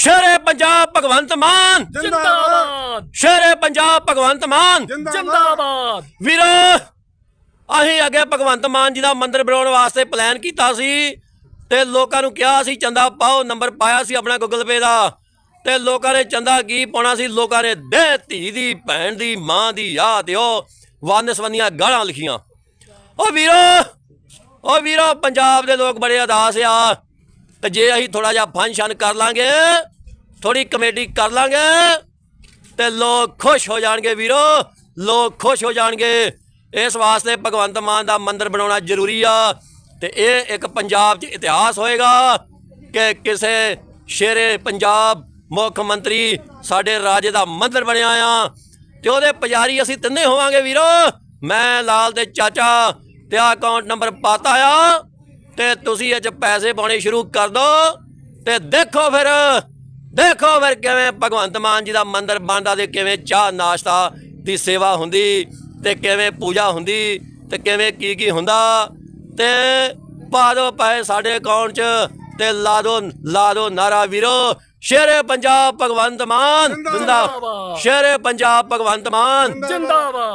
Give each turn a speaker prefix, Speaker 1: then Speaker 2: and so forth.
Speaker 1: ਸ਼ੇਰੇ ਪੰਜਾਬ ਭਗਵੰਤ ਮਾਨ।
Speaker 2: ਜਿੰਦਾਬਾਦ।
Speaker 1: ਸ਼ੇਰੇ ਪੰਜਾਬ ਭਗਵੰਤ ਮਾਨ।
Speaker 2: ਜਿੰਦਾਬਾਦ।
Speaker 1: ਵੀਰੋ ਅਸੀਂ ਅੱਗੇ ਭਗਵੰਤ ਮਾਨ ਜੀ ਦਾ ਮੰਦਿਰ ਬਣਾਉਣ ਵਾਸਤੇ ਪਲਾਨ ਕੀਤਾ ਸੀ ਤੇ ਲੋਕਾਂ ਨੂੰ ਕਿਹਾ ਸੀ ਚੰਦਾ ਪਾਓ ਨੰਬਰ ਪਾਇਆ ਸੀ ਆਪਣਾ ਗੂਗਲ ਪੇ ਦਾ ਤੇ ਲੋਕਾਂ ਨੇ ਚੰਦਾ ਕੀ ਪਾਉਣਾ ਸੀ? ਲੋਕਾਂ ਨੇ ਦੇ ਧੀ ਦੀ ਭੈਣ ਦੀ ਮਾਂ ਦੀ ਯਾਦ ਦਿਓ ਵੰਨਸਵੰਨੀਆਂ ਗਾਲਾਂ ਲਿਖੀਆਂ। ਓ ਵੀਰੋ ਓ ਵੀਰੋ ਪੰਜਾਬ ਦੇ ਲੋਕ ਬੜੇ ਅਦਾਸ ਆ। ਤੇ ਜੇ ਅਸੀਂ ਥੋੜਾ ਜਿਹਾ ਫੰਕਸ਼ਨ ਕਰ ਲਾਂਗੇ ਥੋੜੀ ਕਮੇਡੀ ਕਰ ਲਾਂਗੇ, ਤੇ ਲੋਕ ਖੁਸ਼ ਹੋ ਜਾਣਗੇ ਵੀਰੋ, ਲੋਕ ਖੁਸ਼ ਹੋ ਜਾਣਗੇ। ਇਸ ਵਾਸਤੇ ਭਗਵੰਤ ਮਾਨ ਦਾ ਮੰਦਿਰ ਬਣਾਉਣਾ ਜ਼ਰੂਰੀ ਆ, ਤੇ ਇਹ ਇੱਕ ਪੰਜਾਬ 'ਚ ਇਤਿਹਾਸ ਹੋਏਗਾ ਕਿ ਕਿਸੇ ਸ਼ੇਰੇ ਪੰਜਾਬ ਮੁੱਖ ਮੰਤਰੀ ਸਾਡੇ ਰਾਜੇ ਦਾ ਮੰਦਿਰ ਬਣਿਆ ਆ, ਤੇ ਉਹਦੇ ਪੁਜਾਰੀ ਅਸੀਂ ਤਿੰਨੇ ਹੋਵਾਂਗੇ ਵੀਰੋ। ਮੈਂ ਲਾਲ ਦੇ ਚਾਚਾ, ਤੇ ਆ ਅਕਾਊਂਟ ਨੰਬਰ ਪਾਤਾ ਆ। ਤੇ ਤੁਸੀਂ 'ਚ ਪੈਸੇ ਪਾਉਣੇ ਸ਼ੁਰੂ ਕਰ ਦਿਓ ਤੇ ਦੇਖੋ ਫਿਰ ਦੇਖੋ ਫਿਰ ਕਿਵੇਂ ਭਗਵੰਤ ਮਾਨ ਜੀ ਦਾ ਮੰਦਿਰ ਬਣਦਾ ਤੇ ਕਿਵੇਂ ਚਾਹ ਨਾਸ਼ਤਾ ਦੀ ਸੇਵਾ ਹੁੰਦੀ ਤੇ ਕਿਵੇਂ ਪੂਜਾ ਹੁੰਦੀ ਤੇ ਕਿਵੇਂ ਕੀ ਕੀ ਹੁੰਦਾ ਤੇ ਪਾ ਦਿਓ ਪੈਸੇ ਸਾਡੇ ਅਕਾਊਂਟ 'ਚ ਤੇ ਲਾ ਦਿਓ ਲਾ ਦਿਓ ਨਾਰਾ ਵੀਰੋ। ਸ਼ੇਰੇ ਪੰਜਾਬ ਭਗਵੰਤ ਮਾਨ। ਜਿੰਦਾ
Speaker 2: ਜਿੰਦਾਬਾਦ।
Speaker 1: ਸ਼ੇਰੇ ਪੰਜਾਬ ਭਗਵੰਤ ਮਾਨ।
Speaker 2: ਜਿੰਦਾਬਾਦ।